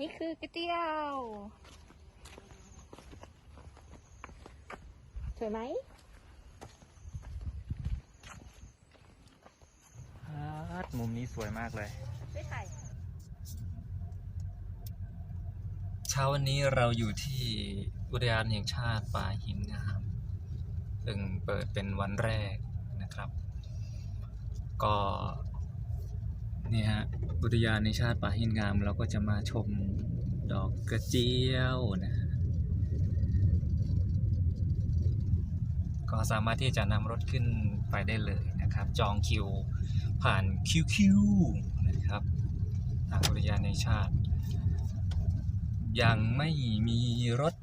นี่คือก๋วยเตี๋ยว สวยไหมฮัดมุมนี้สวยมากเลยไม่ถ่ายเช้าวันนี้เราอยู่ที่อุทยานแห่งชาติป่าหินงาม ซึ่งเปิดเป็นวันแรกนะครับ ก็เนี่ยฮะอุทยานในงชาติป่าหินงาม เราก็จะมาชม ดอกกระเจียวนะก็สามารถที่จะนำรถขึ้นไปได้เลยนะครับ จองคิวผ่านคิวคิวนะครับทางอุทยานในชาติ ยังไม่มีรถ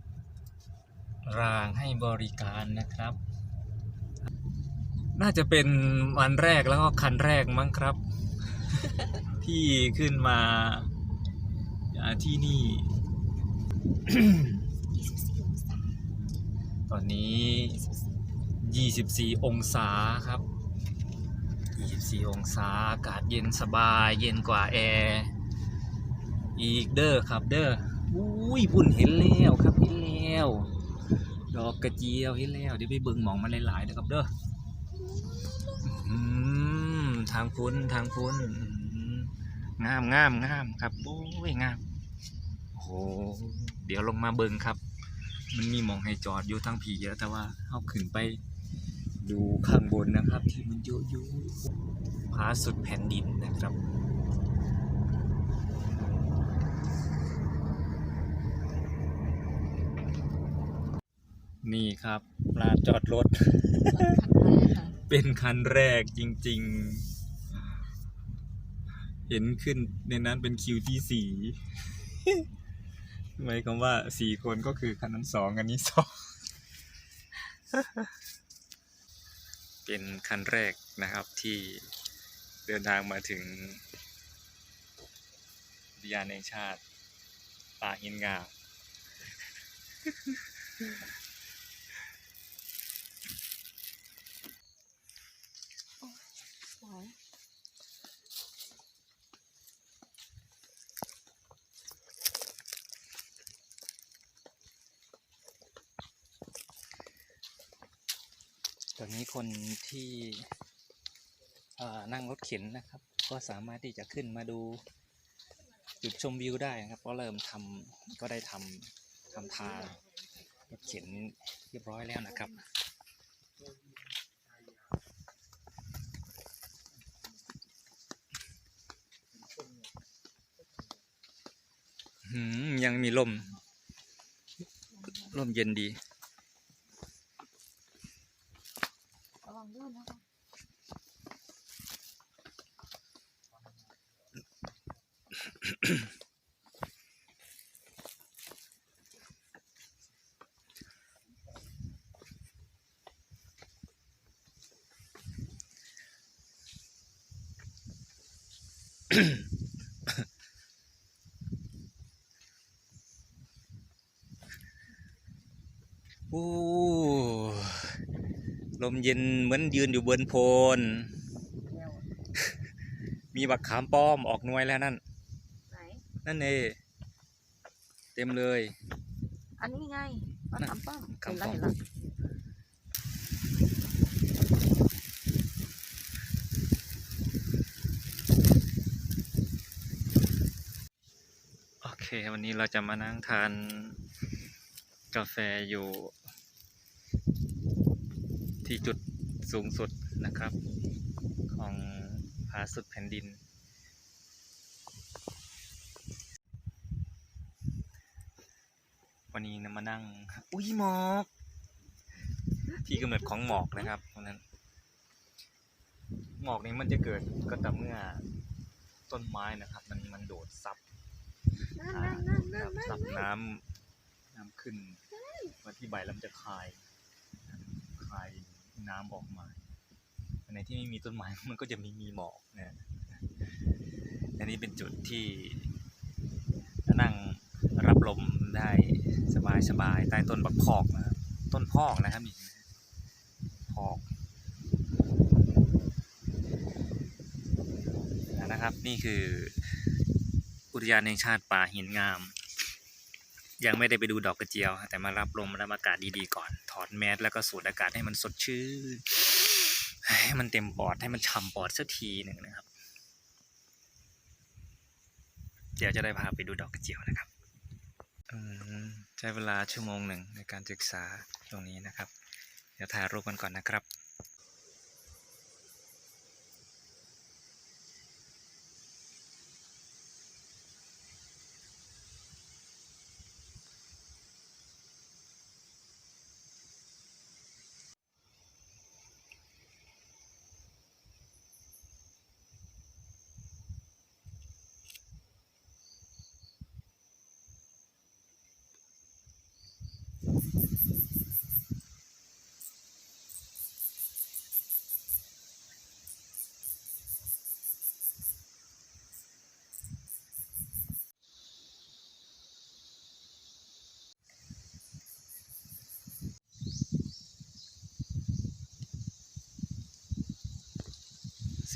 รางให้บริการนะครับ น่าจะเป็นวันแรกแล้วก็คันแรกมั้งครับ ที่ขึ้นมา ที่นี่ ตอนนี้ 24 องศาครับ 24 องศา อากาศเย็นสบาย เย็นกว่าแอร์ อีกเด้อครับเด้ออุ้ยพุ่นเห็นแล้วครับเห็นแล้ว ดอกกระเจียวเห็นแล้วเดี๋ยวไปเบิ่งหมองมันหลายๆนะครับเด้ออืมทางพุ้นทางพุ้นงามงามงามครับโอ้ยงาม โอ้โหเดี๋ยวลงมาเบิ่งครับ มันมีหมองให้จอดอยู่ทั้งผีแล้วแต่ว่าเอาขึ้นไปดูข้างบนนะครับ ที่มันเยอะอยู่ผาสุดแผ่นดินนะครับนี่ครับลานจอดรถ เป็นคันแรกจริง ๆ เห็นขึ้นในนั้นเป็นคิวที่สี่ หมายความว่าสี่คนก็คือคันนั้นสองอันนี้สองเป็นคันแรกนะครับที่เดินทางมาถึงอุทยานแห่งชาติป่าหินงาม นี้คนที่นั่งรถเข็นนะครับ ก็สามารถที่จะขึ้นมาดูจุดชมวิวได้นะครับ ก็เริ่มทำก็ได้ทำทำทางรถเข็นเรียบร้อยแล้วนะครับยังมีลม ลมเย็นดี ระวังด้วยนะคะ โอ้ลมเย็นเหมือนยืนอยู่บนโพน มีบักขามป้อมออกหน่วยแล้วนั่น ไหน นั่นเอเต็มเลย อันนี้ไงมาทำป้อมคำเห็นไรป้อมเห็นไรโอเค วันนี้เราจะมานั่งทานกาแฟอยู่ ที่จุดสูงสุดนะครับ ของผาสุดแผ่นดิน วันนี้นะมานั่ง อุ้ยหมอก ที่กำเนิดของหมอกนะครับตรงนั้น หมอกนี้มันจะเกิดก็ต่อเมื่อต้นไม้นะครับ มันมันโดดซับนั่นนั่นนั่นนั่นนั่นซับน้ำน้ำขึ้นมาที่ใบแล้วมันจะคายคาย น้ำออกมาในที่ไม่มีต้นไม้มันก็จะมีมีหมอกนะอันนี้เป็นจุดที่นั่งรับลมได้สบายสบายใต้ต้นบักพอกนะครับต้นพอกนะครับนี่พอกนะครับนี่คืออุทยานแห่งชาติป่าหินงาม ยังไม่ได้ไปดูดอกกระเจียว แต่มารับลมรับอากาศดีๆก่อน ถอดแมสแล้วก็สูดอากาศให้มันสดชื่นให้มันเต็มปอดให้มันฉ่ำปอดสักทีหนึ่งนะครับ เดี๋ยวจะได้พาไปดูดอกกระเจียวนะครับอืใช้เวลาชั่วโมงหนึ่งในการศึกษาตรงนี้นะครับ เดี๋ยวถ่ายรูปกันก่อนนะครับ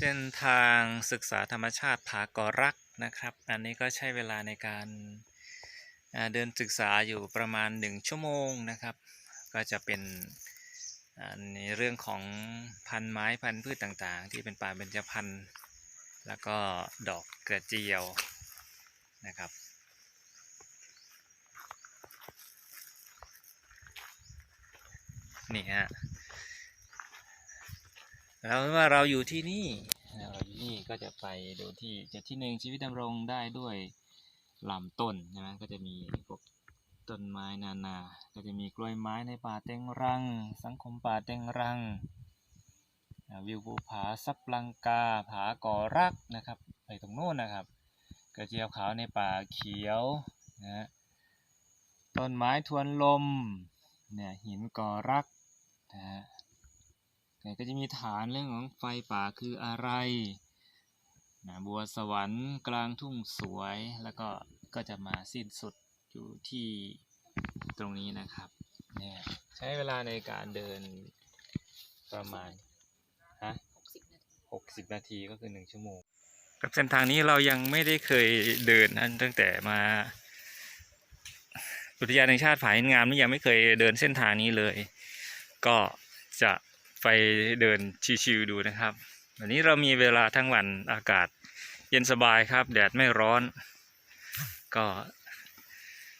เส้นทางศึกษาธรรมชาติผากอรักนะครับ อันนี้ก็ใช้เวลาในการเดินศึกษาอยู่ประมาณ 1 ชั่วโมงนะครับ ก็จะเป็นในเรื่องของพันไม้พันพืชต่างๆ ที่เป็นป่าเบญจพรรณแล้วก็ดอกกระเจียวนะครับนี่ฮะ แล้วว่าเราอยู่ที่นี่เราอยู่นี่ก็จะไปดูที่จุดที่หนึ่งชีวิตดำรงได้ด้วยลำต้นใช่ไหมก็จะมีพวกต้นไม้นานา ก็จะมีกล้วยไม้ในป่าเต็งรัง สังคมป่าเต็งรัง วิวภูผาซับลังกา ผาก่อรักนะครับ ไปตรงโน้นนะครับ กระเจียวขาวในป่าเขียวนะต้นไม้ทวนลม เนี่ยหินก่อรักนะฮะ ก็จะมีฐานเรื่องของไฟป่าคืออะไรนะบัวสวรรค์กลางทุ่งสวยแล้วก็ก็จะมาสิ้นสุดอยู่ที่ตรงนี้นะครับเนี่ยใช้เวลาในการเดินประมาณฮะหกสิบนาทีก็คือหนึ่งชั่วโมงกับเส้นทางนี้เรายังไม่ได้เคยเดินนั้นตั้งแต่มาอุทยานแห่งชาติผาหินงามนี่ยังไม่เคยเดินเส้นทางนี้เลย ก็จะ ไปเดินชิวๆดูนะครับ วันนี้เรามีเวลาทั้งวันอากาศเย็นสบายครับ แดดไม่ร้อน ก็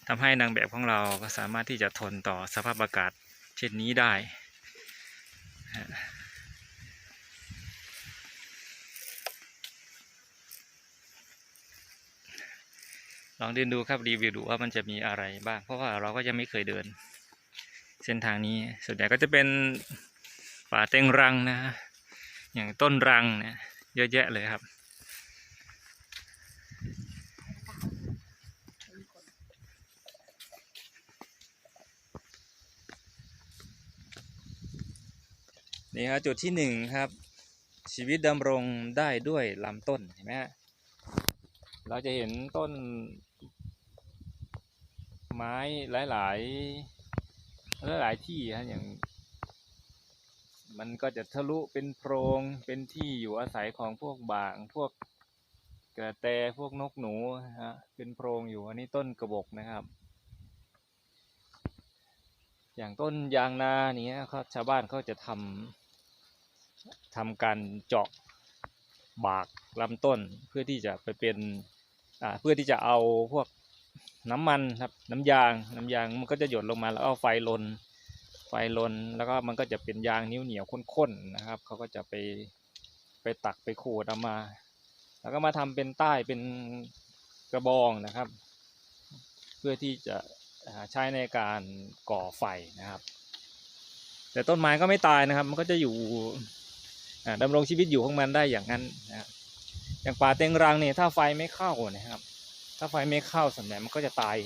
ทำให้นางแบบของเราก็สามารถที่จะทนต่อสภาพอากาศเช่นนี้ได้ลองเดินดูครับรีวิวดูว่ามันจะมีอะไรบ้าง เพราะว่าเราก็ยังไม่เคยเดิน เส้นทางนี้ส่วนใหญ่ก็จะเป็น ป่าเต็งรังนะ อย่างต้นรังเนี่ยเยอะแยะเลยครับ นี่ครับจุดที่หนึ่งครับ ชีวิตดำรงได้ด้วยลำต้นเห็นไหมฮะเราจะเห็นต้น ไม้หลาย ๆ หลาย ๆ ที่ฮะอย่าง มันก็จะทะลุเป็นโพรงเป็นที่อยู่อาศัยของพวกบางพวกกระแตพวกนกหนูฮะเป็นโพรงอยู่อันนี้ต้นกระบอกนะครับ อย่างต้นยางนาเนี้ยเขาชาวบ้านเขาจะทำทำการเจาะบากลำต้นเพื่อที่จะไปเป็นอ่าเพื่อที่จะเอาพวกน้ำมันครับน้ำยางน้ำยางมันก็จะหยดลงมาแล้วเอาไฟลน ไฟลนแล้วก็มันก็จะเป็นยางนิ้วเหนียวข้นๆนะครับเขาก็จะไปไปตักไปขูดเอามา แล้วก็มาทำเป็นใต้เป็นกระบองนะครับ เพื่อที่จะใช้ในการก่อไฟนะครับ แต่ต้นไม้ก็ไม่ตายนะครับ มันก็จะอยู่อ่าดำรงชีวิตอยู่ของมันได้อย่างนั้นนะครับอย่างป่าเต็งรังเนี่ยถ้าไฟไม่เข้านะครับ ถ้าไฟไม่เข้าส่วนใหญ่มันก็จะตาย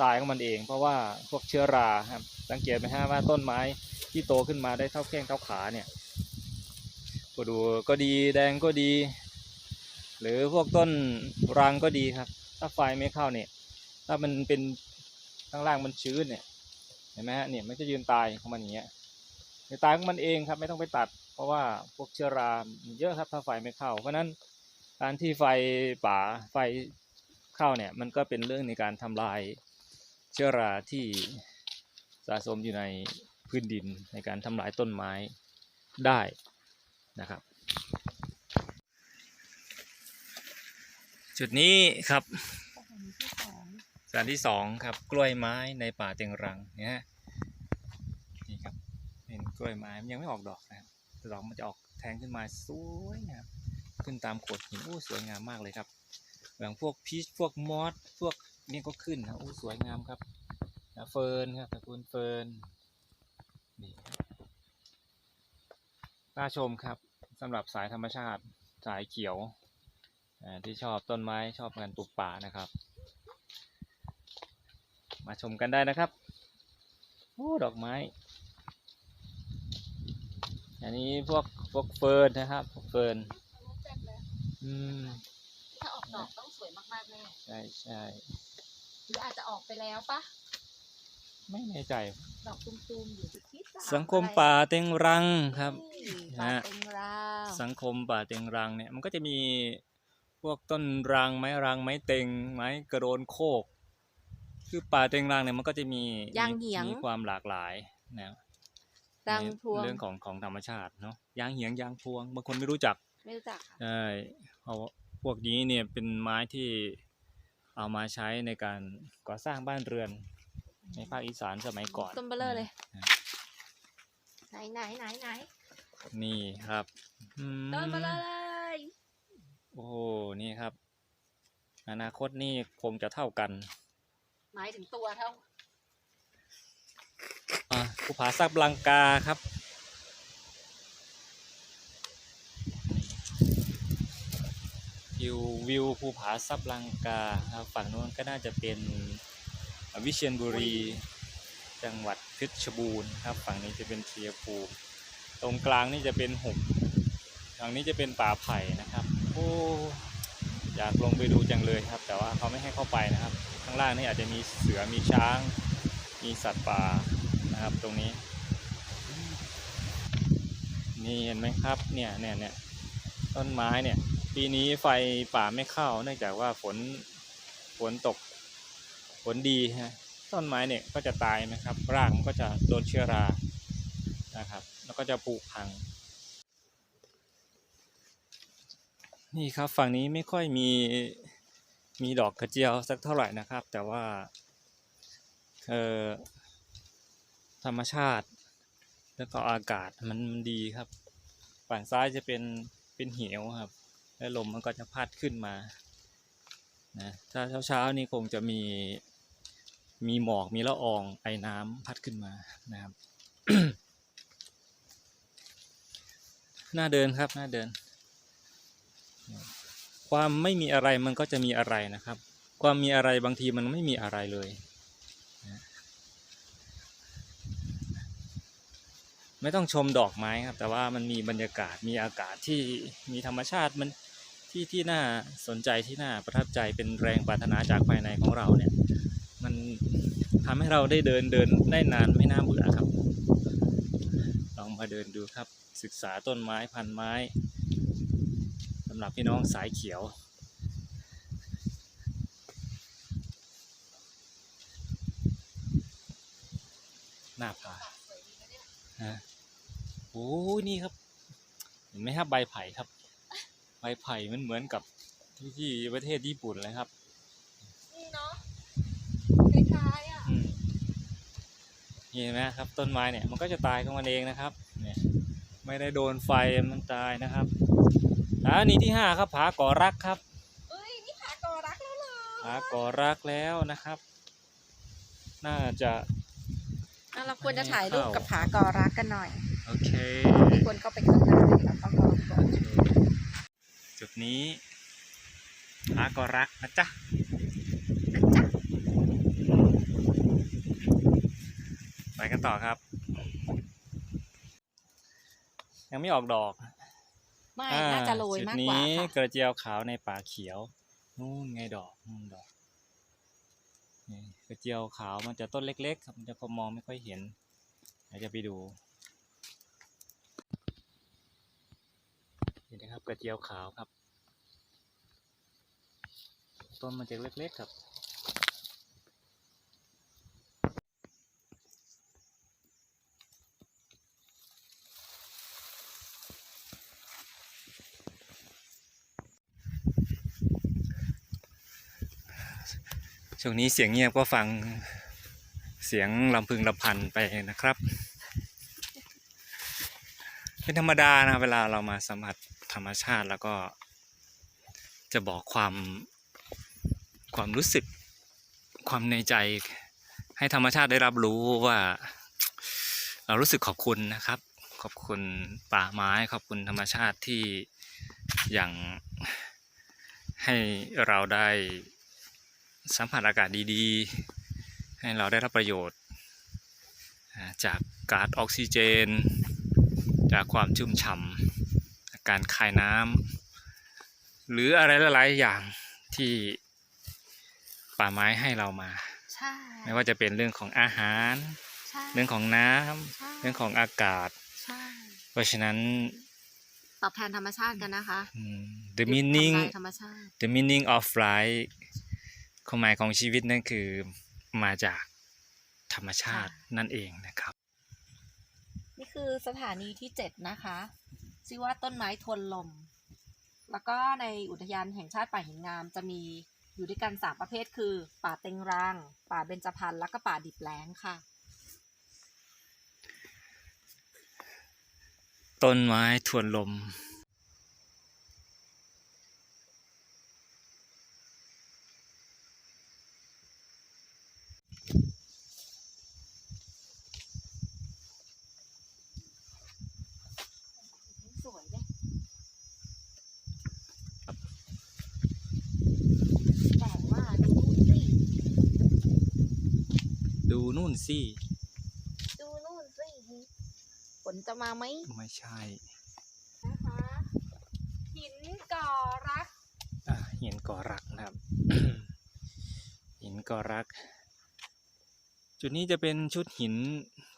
ตายของมันเอง เพราะว่าพวกเชื้อราครับสังเกตไหมฮะว่าต้นไม้ที่โตขึ้นมาได้เท่าแข้งเท่าขาเนี่ยก็ดูก็ดีแดงก็ดี หรือพวกต้นรังก็ดีครับ ถ้าไฟไม่เข้าเนี่ย ถ้ามันเป็นข้างล่างมันชื้นเนี่ยเห็นไหมฮะเนี่ยมันจะยืนตายของมันอย่างเงี้ยจะตายของมันเองครับไม่ต้องไปตัด เพราะว่าพวกเชื้อราเยอะครับถ้าไฟไม่เข้า เพราะฉะนั้นการที่ไฟป่าไฟเข้าเนี่ยมันก็เป็นเรื่องในการทำลาย เชื้อราที่สะสมอยู่ในพื้นดินในการทำลายต้นไม้ได้นะครับ จุดนี้ครับสถานที่สองครับกล้วยไม้ในป่าเต็งรังเนี่ยฮะนี่ครับเป็นกล้วยไม้มันยังไม่ออกดอกนะครับแต่ดอกมันจะออกแทงขึ้นมาสวยนะครับขึ้นตามโขดหินโอ้สวยงามมากเลยครับอย่างพวกพีชพวกมอสพวก นี่ก็ขึ้นนะโอ้สวยงามครับนะเฟิร์นครับตระกูลเฟิร์นนี่ครับน่าชมครับสำหรับสายธรรมชาติสายเขียวอ่าที่ชอบต้นไม้ชอบการปลูกป่านะครับ มาชมกันได้นะครับโอ้ดอกไม้ อันนี้พวกพวกเฟิร์นนะครับพวกเฟิร์นเจ็บเลยอืมถ้าออกดอกต้องสวยมากๆแน่ใช่ใช่ห รืออาจจะออกไปแล้วปะไม่แน่ใจ ดอกตุ้มๆอยู่ที่ที่สามสังคมป่าเต็งรังครับนี่นะป่าฮะเต็งราวสังคมป่าเต็งรังเนี่ยมันก็จะมีพวกต้นรังไม้รังไม้เต็งไม้กระโดนโคก คือป่าเต็งรังเนี่ยมันก็จะมียางเหียงมีความหลากหลายนะรังในพวงเรื่องของของธรรมชาติเนาะยางเหียงยางพวงบางคนไม่รู้จักไม่รู้จักค่ะใช่เพราะพวกนี้เนี่ยเป็นไม้ที่ เอามาใช้ในการก่อสร้างบ้านเรือน ในภาคอีสานสมัยก่อน ต้นเบลเลอร์เลยนะไหนไหนไหนไหนนี่ครับอืมต้นเบลเลอร์เลยโอ้โหนี่ครับ อนาคตนี่คงจะเท่ากันหมายถึงตัวเท่า อะภูผาซับบลังกาครับ วิววิวภูผาซับลังกาครับฝั่งโน้นก็น่าจะเป็นวิเชียรบุรี จังหวัดเพชรบูรณ์ครับ ฝั่งนี้จะเป็นเชียภูมิตรงกลางนี่จะเป็นหุบฝั่งนี้จะเป็นป่าไผ่นะครับโอ้อยากลงไปดูจังเลยครับ แต่ว่าเขาไม่ให้เข้าไปนะครับ ข้างล่างนี่อาจจะมีเสือมีช้าง มีสัตว์ป่านะครับตรงนี้ นี่เห็นไหมครับเนี่ยเนี่ยเนี่ยต้นไม้เนี่ย ปีนี้ไฟป่าไม่เข้า เนื่องจากว่าฝนฝนตกฝนดีฮะต้นไม้เนี่ยก็จะตายนะครับ รากมันก็จะโดนเชื้อรานะครับ แล้วก็จะผุพัง นี่ครับฝั่งนี้ไม่ค่อยมีมีดอกกระเจียวสักเท่าไหร่นะครับ แต่ว่าเอ่อธรรมชาติ แล้วก็อากาศมันมันดีครับ ฝั่งซ้ายจะเป็นเป็นเหวครับ แล้วลมมันก็จะพัดขึ้นมานะถ้าเช้าๆนี่คงจะมีมีหมอกมีละอองไอน้ำพัดขึ้นมานะครับน่าเดินครับน่าเดิน ความไม่มีอะไรมันก็จะมีอะไรนะครับ ความมีอะไรบางทีมันไม่มีอะไรเลยไม่ต้องชมดอกไม้ครับ แต่ว่ามันมีบรรยากาศมีอากาศที่มีธรรมชาติมัน ที่ที่น่าสนใจที่น่าประทับใจเป็นแรงปรารถนาจากภายในของเราเนี่ย มันทำให้เราได้เดินเดินได้นานไม่น่าเบื่อครับ ลองมาเดินดูครับ ศึกษาต้นไม้พันไม้สำหรับพี่น้องสายเขียวหน้าผาฮะโอ้นี่ครับ เห็นไหมครับใบไผ่ครับ ใบไผ่มันเหมือนกับที่ที่ประเทศญี่ปุ่นเลยครับนี่เนาะคล้ายๆอะอืมนี่เห็นไหมครับ ต้นไม้เนี่ยมันก็จะตายของมันเองนะครับเนี่ยไม่ได้โดนไฟมันตายนะครับอ่านี่ที่ห้าครับผาก่อรักครับเอ้ยนี่ผากอรักแล้วเหรอผาก่อรักแล้วนะครับ น่าจะอะเราควรจะถ่ายรูปเข้ากักับผากอรักกันหน่อย โอเคมีคนเข้าไปข้างในแล้วก็รอก่อนจุด นี้ผาก่อรักนะจ๊ะนะจ๊ะไปกันต่อครับ ยังไม่ออกดอกไม่อ่น่าจะโรยจุดมากกว่านี้ค่ะกระเจียวขาวในป่าเขียวนู่นไงดอกนู่นดอกนี่กระเจียวขาวมันจะต้นเล็กๆครับมันจะพอมองไม่ค่อยเห็นเดี๋ยวจะไปดูนี่นะครับกระเจียวขาวครับ ต้นมันจะเล็กๆครับ ช่วงนี้เสียงเงียบก็ฟังเสียงลำพึงลำพันไปนะครับ เป็นธรรมดานะเวลาเรามาสัมผัสธรรมชาติแล้วก็จะบอกความ ความรู้สึกความในใจ ให้ธรรมชาติได้รับรู้ว่า เรารู้สึกขอบคุณนะครับ ขอบคุณป่าไม้ขอบคุณธรรมชาติที่อย่างให้เราได้สัมผัสอากาศดีๆ ให้เราได้รับประโยชน์ จากก๊าซออกซิเจน จากความชุ่มฉ่ำการคายน้ำหรืออะไรหลายๆอย่างที่ ป่าไม้ให้เรามา ใช่ไม่ว่าจะเป็นเรื่องของอาหาร ใช่เรื่องของน้ำใช่เรื่องของอากาศ ใช่เพราะฉะนั้น ตอบแทนธรรมชาติกันนะคะอืม the meaning ลายธรรมชาติ the meaning of life ความหมายของชีวิตนั่นคือมาจากธรรมชาตินั่นเองนะครับ นี่คือสถานีที่เจ็ดนะคะชื่อว่าต้นไม้ทนลม แล้วก็ในอุทยานแห่งชาติป่าหินงามจะมี อยู่ด้วยกันสามประเภทคือ ป่าเต็งรัง ป่าเบญจพรรณและก็ป่าดิบแล้งค่ะ ต้นไม้ทวนลม สวยเลยแต่ว่า ดูนู่นสิดูนู่นสิดูนู่นสิฝนจะมาไหมไม่ใช่นะคะหินก่อรักอะหินก่อรักนะครับ หินก่อรัก จุดนี้จะเป็นชุดหิน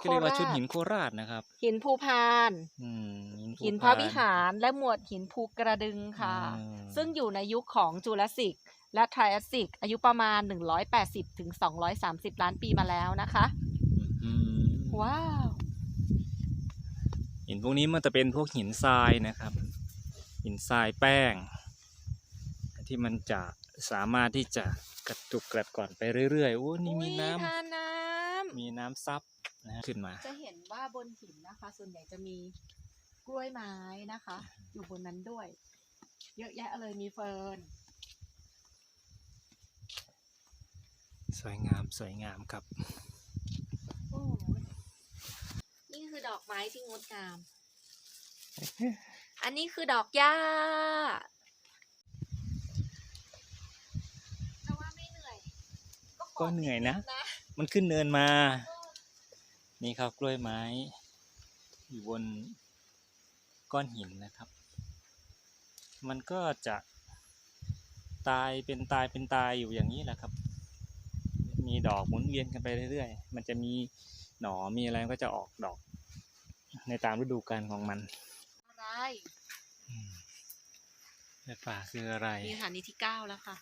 ก็เรียกว่าโคราชชุดหินโคราชนะครับ หินภูพานอืมภูหินพระพานวิหารและหมวดหินภูกระดึงค่ะอืมซึ่งอยู่ในยุคของจูราสสิก และไทรแอสสิกอายุประมาณ 180ถึง230 ล้านปีมาแล้วนะคะอืมว้าวหินพวกนี้มันจะเป็นพวกหินทรายนะครับ หินทรายแป้ง ที่มันจะสามารถที่จะกระตุกกระก่อนไปเรื่อยๆโอ้นี่มีน้ำอุ๊ยทานน้มีน้ำซับนะขึ้นมาำจะเห็นว่าบนหินนะคะ ส่วนใหญ่จะมีกล้วยไม้นะคะ อยู่บนนั้นด้วย เยอะแยะเลยมีเฟิร์น สวยงามสวยงามครับโอ้ยนี่คือดอกไม้ที่งดงาม อันนี้คือดอกหญ้าแต่ว่าไม่เหนื่อย ก็เหนื่อยนะนะ มันขึ้นเนินมา นี่ครับกล้วยไม้ อยู่บนก้อนหินนะครับ มันก็จะตายเป็นตายเป็นตายอยู่อย่างนี้แหละครับ มีดอกหมุนเวียนกันไปเรื่อยๆ มันจะมีหนอมีอะไรมันก็จะออกดอก ในตามฤดูกาลของมันอะไรอืมแต่ป่าคืออะไร มีสถานีที่เก้าแล้วค่ะ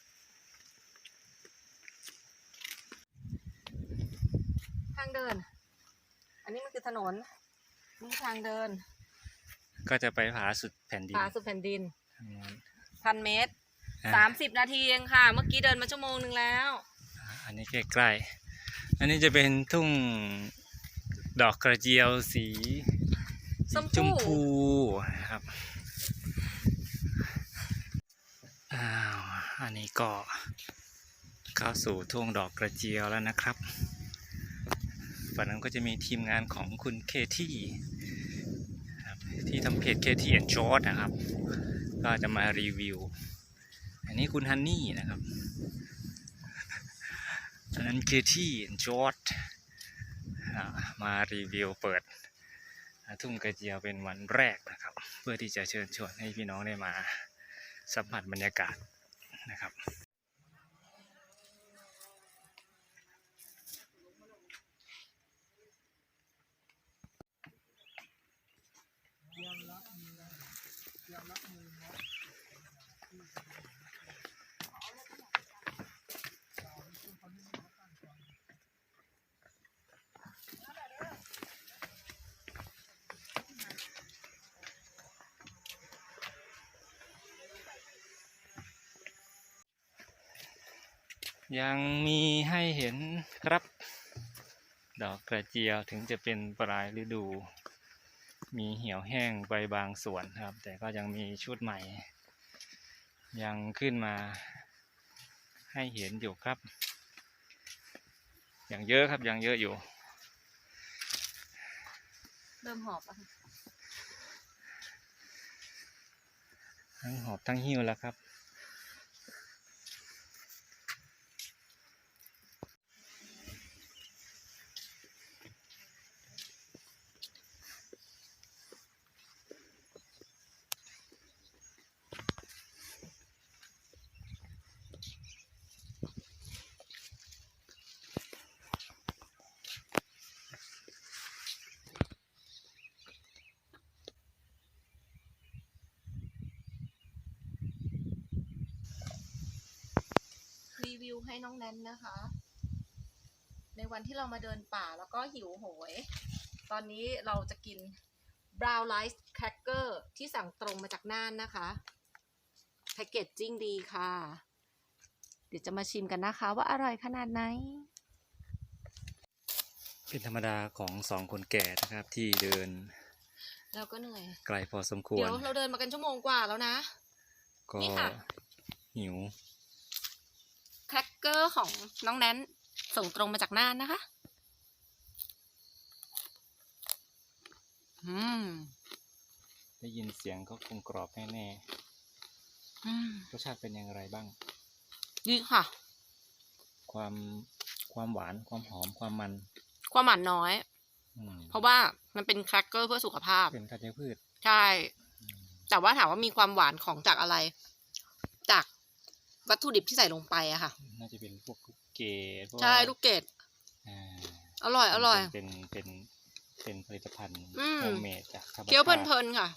ทางเดิน อันนี้มันคือถนนนี่ทางเดิน ก็จะไปผาสุดแผ่นดินผาสุดแผ่นดินทางนั้นพันเมตรอะสามสิบนาทีเองค่ะ เมื่อกี้เดินมาชั่วโมงหนึ่งแล้ว อะอันนี้ใกล้ๆ อันนี้จะเป็นทุ่งดอกกระเจียวสีส้มชมพู่พูนะครับอ้าวอันนี้ก็เข้าสู่ทุ่งดอกกระเจียวแล้วนะครับฝั่งนั้นก็จะมีทีมงานของคุณเคที่ครับที่ทำเพจเคที่แอนจอร์ดนะครับ ก็จะมารีวิว อันนี้คุณฮันนี่นะครับอั นั้นคือที่จอร์ดมารีวิวเปิด ทุ่งกระเจียวเป็นวันแรกนะครับ เพื่อที่จะเชิญชวนให้พี่น้องได้มาสัมผัสบรรยากาศนะครับ ยังมีให้เห็นครับ ดอกกระเจียวถึงจะเป็นปลายฤดู มีเหี่ยวแห้งไปบางส่วนครับ แต่ก็ยังมีชุดใหม่ ยังขึ้นมาให้เห็นอยู่ครับ อย่างเยอะครับยังเยอะอยู่ เริ่มหอบแล้วทั้งหอบทั้งหิ้วแล้วครับ วิวให้น้องแนนนะคะ ในวันที่เรามาเดินป่าแล้วก็หิวโหย ตอนนี้เราจะกิน brown rice cracker ที่สั่งตรงมาจากน่านนะคะแพคเกจจิ้งดีค่ะ เดี๋ยวจะมาชิมกันนะคะ ว่าอร่อยขนาดไหน เป็นธรรมดาของสองคนแก่นะครับที่เดิน เราก็เหนื่อย ไกลพอสมควเดี๋รยวเราเดินมากันชั่วโมงกว่าแล้วนะ ก็นี่ค่ะ หิว แครกเกอร์ของน้องแนนส่งตรงมาจากน่านนะคะ อืม ได้ยินเสียงก็คงกรอบแน่อืม ๆรสชาติเป็นอย่างไรบ้าง ดีค่ะ ความความหวานความหอมความมันความหวานน้อย อืมเพราะว่ามันเป็นแครกเกอร์เพื่อสุขภาพ เป็นธัญพืชใช่ อืมแต่ว่าถามว่ามีความหวานของจากอะไร จาก วัตถุดิบที่ใส่ลงไปอะค่ะ น่าจะเป็นพวกลูกเกดพวกใช่ลูกเกดอ่าอร่อยอร่อย เป็นเป็นเป็นผลิตภัณฑ์อืม โฮมเมดจากธรรมชาติ เคี้ยวเพลินๆค่ะ